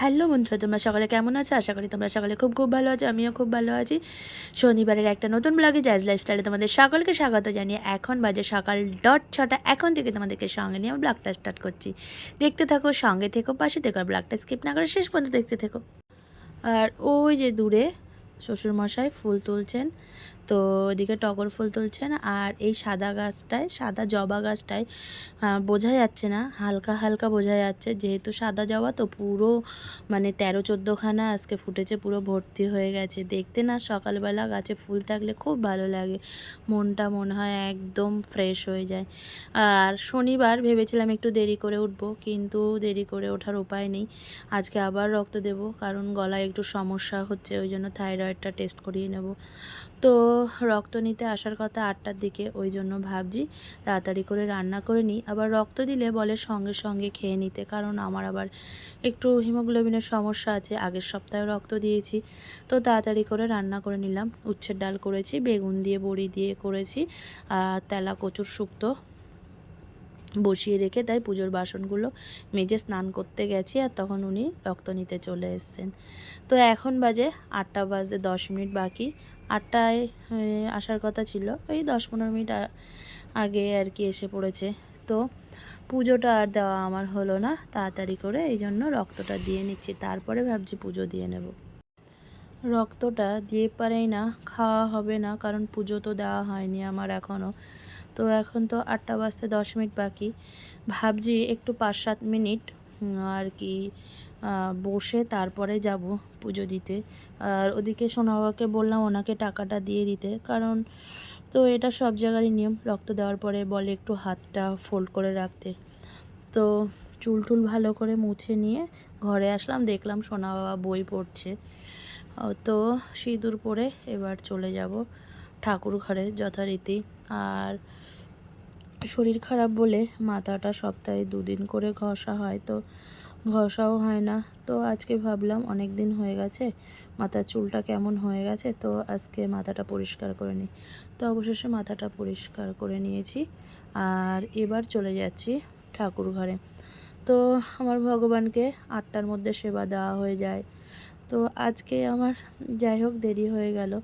Hello বন্ধুরা, তোমরা সকালে কেমন আছো? আশা করি তোমরা সকালে খুব খুব ভালো আছো, আমিও খুব ভালো আছি। শনিবারের একটা নতুন ব্লগে জাজ লাইফস্টাইলে তোমাদের সকলকে স্বাগত জানিয়ে এখন বাজে সকাল ডট ছটা, এখন থেকে তোমাদেরকে সঙ্গে নিয়ে আমি ব্লগটা স্টার্ট করছি। দেখতে থাকো, সঙ্গে থেকো, পাশে থেকো ব্লগটা স্কিপ না করে শেষ পর্যন্ত দেখতে থেকো। আর ওই যে দূরে শ্বশুরমশাই ফুল তুলছেন তো ওদিকে টগর ফুল তুলছেন আর এই সাদা গাছটায়, সাদা জবা গাছটায় বোঝা যাচ্ছে না, হালকা হালকা বোঝা যাচ্ছে। যেহেতু সাদা জবা, তো পুরো মানে তেরো চোদ্দোখানা আজকে ফুটেছে, পুরো ভর্তি হয়ে গেছে। দেখতে না সকালবেলা গাছে ফুল থাকলে খুব ভালো লাগে। মনটা মনে হয় একদম ফ্রেশ হয়ে যায়। আর শনিবার ভেবেছিলাম একটু দেরি করে উঠবো, কিন্তু দেরি করে ওঠার উপায় নেই। আজকে আবার রক্ত দেব, কারণ গলায় একটু সমস্যা হচ্ছে, ওই জন্য থাইরয়েডটা টেস্ট করিয়ে নেব। তো রক্ত নিতে আসার কথা আটটার দিকে, ওই জন্য ভাবছি তাড়াতাড়ি করে রান্না করে নিই। আবার রক্ত দিলে বলে সঙ্গে সঙ্গে খেয়ে নিতে, কারণ আমার আবার একটু হিমোগ্লোবিনের সমস্যা আছে, আগের সপ্তাহে রক্ত দিয়েছি। তো তাড়াতাড়ি করে রান্না করে নিলাম, উচ্ছের ডাল করেছি, বেগুন দিয়ে, বড়ি দিয়ে করেছি, আর তেলা কচুর শুক্তো বসিয়ে রেখে তাই পুজোর বাসনগুলো মেজে স্নান করতে গেছি, আর তখন উনি রক্ত নিতে চলে এসছেন। তো এখন বাজে আটটা বাজে দশ মিনিট বাকি আটটায় আসার কথা ছিল। ওই দশ পনেরো মিনিট আগে আর কি এসে পড়েছে। তো পুজোটা আর দেওয়া আমার হলো না, তাড়াতাড়ি করে এই জন্য রক্তটা দিয়ে নিচ্ছি। তারপরে ভাবছি পুজো দিয়ে নেব। রক্তটা দিয়ে পারেই না, খাওয়া হবে না, কারণ পুজো তো দেওয়া হয়নি আমার এখনও তো এখন তো আটটা বাজতে দশ মিনিট বাকি। ভাবছি একটু পাঁচ সাত মিনিট আর কি বসে তারপরে যাব পুজো দিতে। আর ওদিকে সোনা বাবাকে বললাম ওনাকে টাকাটা দিয়ে দিতে। কারণ তো এটা সব জায়গারই নিয়ম। রক্ত দেওয়ার পরে বলে একটু হাতটা ফোল্ড করে রাখতে। তো চুল টুল ভালো করে মুছে নিয়ে ঘরে আসলাম, দেখলাম সোনা বাবা বই পড়ছে। তো সিঁদুর পরে এবার চলে যাব ঠাকুর ঘরে যথারীতি। আর শরীর খারাপ বলে মাথাটা সপ্তাহে দুদিন করে ঘষা হয়। তো ঘষাও হয় না। তো আজকে ভাবলাম অনেক দিন হয়ে গেছে, মাথার চুলটা কেমন হয়ে গেছে, তো আজকে মাথাটা পরিষ্কার করে নিই। তো অবশেষে মাথাটা পরিষ্কার করে নিয়েছি আর এবার চলে যাচ্ছি ঠাকুর ঘরে। তো আমার ভগবানকে আটটার মধ্যে সেবা দেওয়া হয়ে যায়। তো আজকে আমার যাই হোক দেরি হয়ে গেল।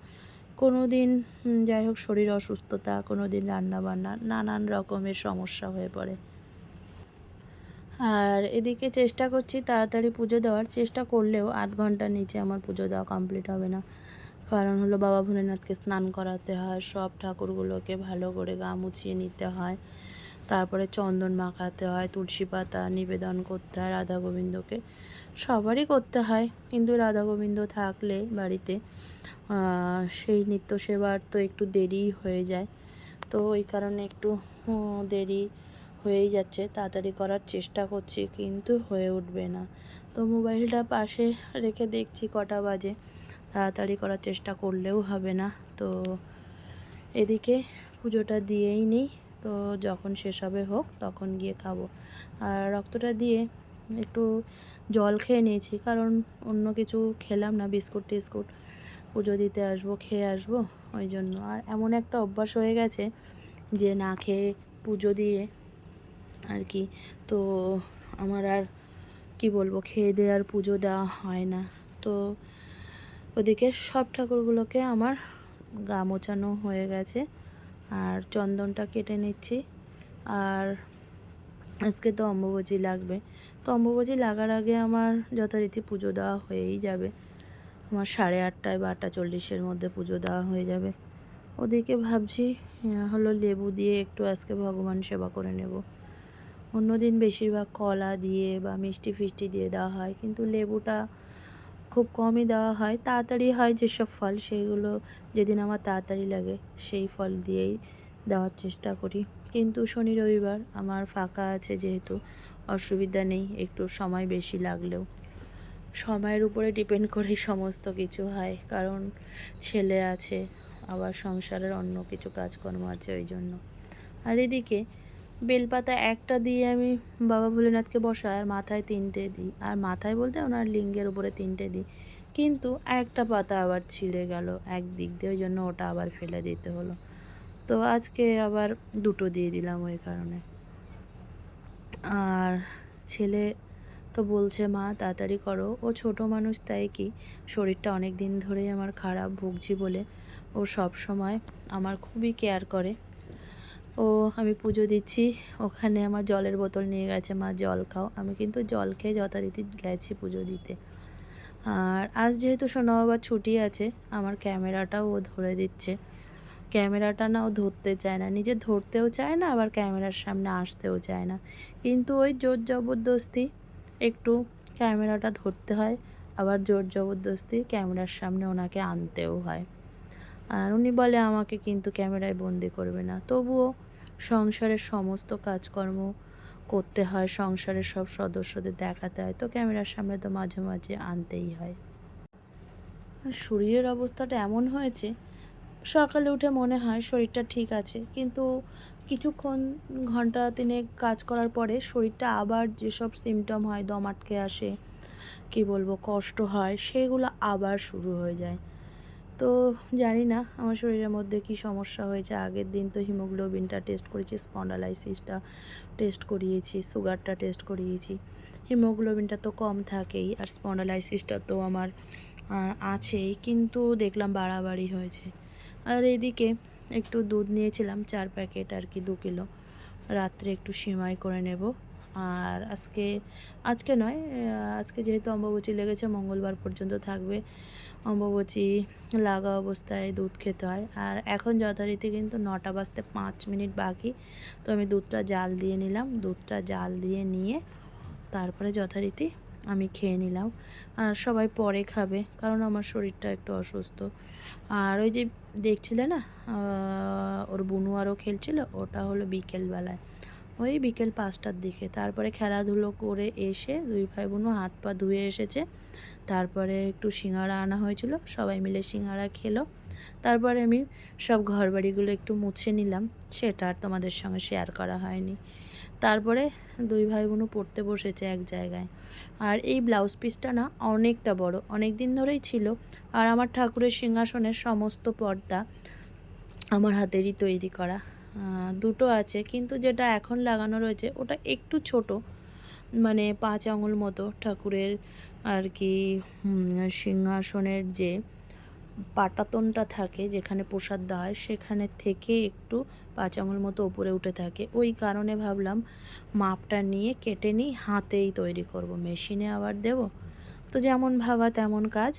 কোনো দিন যাই হোক শরীর অসুস্থতা কোনো দিন রান্নাবান্না, নানান রকমের সমস্যা হয়ে পড়ে। আর এদিকে চেষ্টা করছি তাড়াতাড়ি পুজো দেওয়ার। চেষ্টা করলেও আধ ঘণ্টার নিচে আমার পুজো দেওয়া কমপ্লিট হবে না। কারণ হলো বাবা ভোলেনাথকে স্নান করাতে হয়, সব ঠাকুরগুলোকে ভালো করে গা মুছিয়ে নিতে হয়। তারপরে চন্দন মাখাতে হয়, তুলসী পাতা নিবেদন করতে হয় রাধা গোবিন্দকে। সবারই করতে হয়, কিন্তু রাধা গোবিন্দ থাকলে বাড়িতে সেই নিত্য সেবার তো একটু দেরি হয়ে যায়। তো ওই কারণে একটু দেরি হয়েই যাচ্ছে, তাড়াতাড়ি করার চেষ্টা করছি, কিন্তু হয়ে উঠবে না। তো মোবাইলটা পাশে রেখে দেখছি কটা বাজে, তাড়াতাড়ি করার চেষ্টা করলেও হবে না। তো এদিকে পুজোটা দিয়েই নিই, তো যখন শেষ হবে হোক তখন গিয়ে খাব। আর রক্তটা দিয়ে একটু জল খেয়ে নিয়েছি, কারণ অন্য কিছু খেলাম না, বিস্কুট টিস্কুট পুজো দিতে আসব, খেয়ে আসব, ওই জন্য। আর এমন একটা অভ্যাস হয়ে গেছে যে না খেয়ে পুজো দিয়ে আর কি তো আমার আর কি বলব, খেয়ে দেয়ে আর পুজো দেওয়া হয় না। তো ওদিকে সব ঠাকুরগুলোকে আমার গা মোছানো হয়ে গেছে। আর চন্দনটা কেটে নিচ্ছি। আর আজকে তো অম্বুবচী লাগবে। তো অম্বুবচী লাগার আগে আমার যথারীতি পুজো দেওয়া হয়েই যাবে। আমার সাড়ে আটটায় বা আটটা চল্লিশের মধ্যে পুজো দেওয়া হয়ে যাবে। ওদিকে ভাবছি হলো লেবু দিয়ে একটু আজকে ভগবান সেবা করে নেব। অন্যদিন বেশিরভাগ কলা দিয়ে বা মিষ্টি ফিষ্টি দিয়ে দেওয়া হয়, কিন্তু লেবুটা খুব কমই দেওয়া হয়। তাড়াতাড়ি হয় যেসব ফল সেইগুলো যেদিন আমার তাড়াতাড়ি লাগে সেই ফল দিয়েই দেওয়ার চেষ্টা করি। কিন্তু শনি রবিবার আমার ফাঁকা আছে যেহেতু, অসুবিধা নেই, একটু সময় বেশি লাগলেও। সময়ের উপরে ডিপেন্ড করেই সমস্ত কিছু হয়, কারণ ছেলে আছে, আবার সংসারের অন্য কিছু কাজকর্ম আছে ওই জন্য। আর এদিকে বেলপাতা একটা দিয়ে আমি বাবা ভোলেনাথকে বসাই আর মাথায় তিনটে দিই। আর মাথায় বলতে ওনার লিঙ্গের উপরে তিনটে দিই। কিন্তু একটা পাতা আবার ছিঁড়ে গেল এক দিক দিয়ে, ওই জন্য ওটা আবার ফেলে দিতে হলো। তো আজকে আবার দুটো দিয়ে দিলাম ওই কারণে। আর ছেলে তো বলছে, মা, তাড়াতাড়ি করো। ও ছোট মানুষ, তাই কি? শরীরটা অনেক দিন ধরেই আমার খারাপ, ভুগছি বলে। ও সব সময় আমার খুবই কেয়ার করে। ও, আমি পুজো দিচ্ছি। ওখানে আমার জলের বোতল নিয়ে গেছে, মা জল খাও। আমি কিন্তু জল খেয়ে যথারীতি গেছি পুজো দিতে। আর আজ যেহেতু সোনা বাবার ছুটি আছে, আমার ক্যামেরাটাও ও ধরে দিচ্ছে। ক্যামেরাটা না ও ধরতে চায় না। নিজে ধরতেও চায় না, আবার ক্যামেরার সামনে আসতেও চায় না। কিন্তু ওই জোর জবরদস্তি একটু ক্যামেরাটা ধরতে হয়, আবার জোর জবরদস্তি ক্যামেরার সামনে ওনাকে আনতেও হয়। আর উনি বলে, আমাকে কিন্তু ক্যামেরায় বন্দি করবে না। তবুও সংসারের সমস্ত কাজকর্ম করতে হয়, সংসারের সব সদস্যদের দেখাতে হয়, তো ক্যামেরার সামনে তো মাঝে মাঝে আনতেই হয়। শরীরের অবস্থাটা এমন হয়েছে, সকালে উঠে মনে হয় শরীরটা ঠিক আছে, কিন্তু কিছুক্ষণ ঘণ্টা তিনেক কাজ করার পরে শরীরটা আবার যেসব সিমটম হয়, দম আটকে আসে, কি বলব, কষ্ট হয়, সেগুলো আবার শুরু হয়ে যায়। তো জানি না, আমার শরীরের মধ্যে কি সমস্যা হয়েছে। আগের দিন তো হিমোগ্লোবিনটা টেস্ট করেছি স্পন্ডালাইসিসটা টেস্ট করিয়েছি সুগারটা টেস্ট করিয়েছি। হিমোগ্লোবিনটা তো কম থাকেই আর স্পন্ডালাইসিসটা তো আমার আছেই, কিন্তু দেখলাম বাড়াবাড়ি হয়েছে। আর এদিকে একটু দুধ নিয়েছিলাম, চার প্যাকেট আর কি দু কিলো। রাত্রে একটু সিমাই করে নেব। আর আজকে আজকে নয় আজকে যেহেতু অম্বাবচী লেগেছে, মঙ্গলবার পর্যন্ত থাকবে। অম্বাবচী, লাগা অবস্থায় দুধ খেতে হয়। আর এখন যথারীতি কিন্তু নটা বাজতে পাঁচ মিনিট বাকি। তো আমি দুধটা জাল দিয়ে নিলাম। দুধটা জাল দিয়ে নিয়ে তারপরে যথারীতি আমি খেয়ে নিলাম। আর সবাই পরে খাবে, কারণ আমার শরীরটা একটু অসুস্থ। আর ওই যে দেখছিলে না ওর বুনু আরও খেলছিল, ওটা হলো বিকেলবেলায়। ওই বিকেল পাঁচটার দিকে। তারপরে খেলাধুলো করে এসে দুই ভাই বোনও হাত পা ধুয়ে এসেছে। তারপরে একটু সিঙ্গাড়া আনা হয়েছিল, সবাই মিলে সিঙ্গাড়া খেলো। তারপরে আমি সব ঘরবাড়িগুলো একটু মুছে নিলাম, সেটা আর তোমাদের সঙ্গে শেয়ার করা হয়নি। তারপরে দুই ভাই বোনও পড়তে বসেছে এক জায়গায়। আর এই ব্লাউজ পিসটা না অনেকটা বড় অনেক দিন ধরেই ছিল। আর আমার ঠাকুরের সিংহাসনের সমস্ত পর্দা আমার হাতেরই তৈরি করা। দুটো আছে, কিন্তু যেটা এখন লাগানো রয়েছে, ওটা একটু ছোট মানে পাঁচ আঙুল মতো ঠাকুরের আর কি সিংহাসনের যে পাটাতনটা থাকে, যেখানে প্রসাদ দেওয়া হয়, সেখানে থেকে একটু পাঁচ আঙুল মতো উপরে উঠে থাকে। ওই কারণে ভাবলাম মাপটা নিয়ে কেটে নিই, হাতেই তৈরি করব। মেশিনে আবার দেব? তো যেমন ভাবা তেমন কাজ।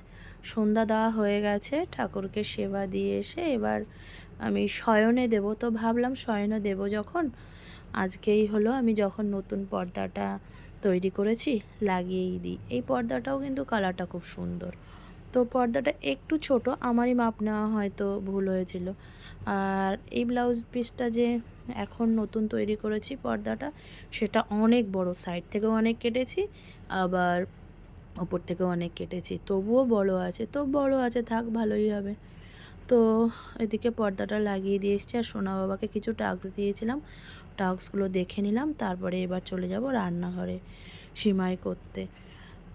সন্ধ্যা দেওয়া হয়ে গেছে, ঠাকুরকে সেবা দিয়ে এসে এবার আমি শয়নে দেব। তো ভাবলাম শয়নে দেব যখন। আজকেই হলো আমি যখন নতুন পর্দাটা তৈরি করেছি, লাগিয়েই দিই। এই পর্দাটাও কিন্তু কালারটা খুব সুন্দর। তো পর্দাটা একটু ছোট, আমারই মাপ নেওয়া হয়তো ভুল হয়েছিল। আর এই ব্লাউজ পিসটা যে এখন নতুন তৈরি করেছি পর্দাটা, সেটা অনেক বড়, সাইড থেকেও অনেক কেটেছি, আবার ওপর থেকেও অনেক কেটেছি। তবুও বড় আছে, তো বড় আছে, থাক, ভালোই হবে। তো এদিকে পর্দাটা লাগিয়ে দিয়ে এসছি আর সোনা বাবাকে কিছু টাস্ক দিয়েছিলাম। টাস্কগুলো দেখে নিলাম, তারপরে এবার চলে যাব রান্নাঘরে সিমাই করতে।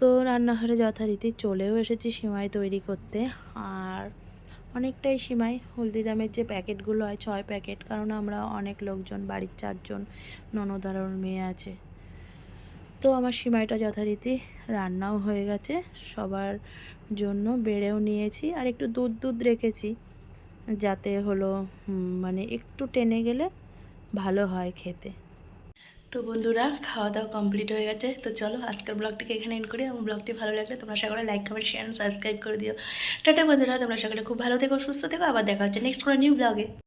তো রান্নাঘরে যথারীতি চলেও এসেছি সিমাই তৈরি করতে। আর অনেকটাই সিমাই হলদিরামের যে প্যাকেটগুলো হয় ছয় প্যাকেট, কারণ আমরা অনেক লোকজন, বাড়ির চারজন ননদারোর মেয়ে আছে। তো আমার সিমাইটা যথারীতি রান্নাও হয়ে গেছে। সবার জন্য বেড়েও নিয়েছি আর একটু দুধ দুধ রেখেছি যাতে হলো মানে একটু টেনে গেলে ভালো হয় খেতে। তো বন্ধুরা, খাওয়া দাওয়া কমপ্লিট হয়ে গেছে। তো চলো, আজকের ব্লগটিকে এখানে এন্ড করি। আমার ব্লগটি ভালো লাগলে তোমরা সকলে লাইক কমেন্ট শেয়ার সাবস্ক্রাইব করে দিও। টাটা বন্ধুরা, তোমরা সকলে খুব ভালো থেকো, সুস্থ থেকো। আবার দেখা হচ্ছে নেক্সট কোনো নিউ ব্লগে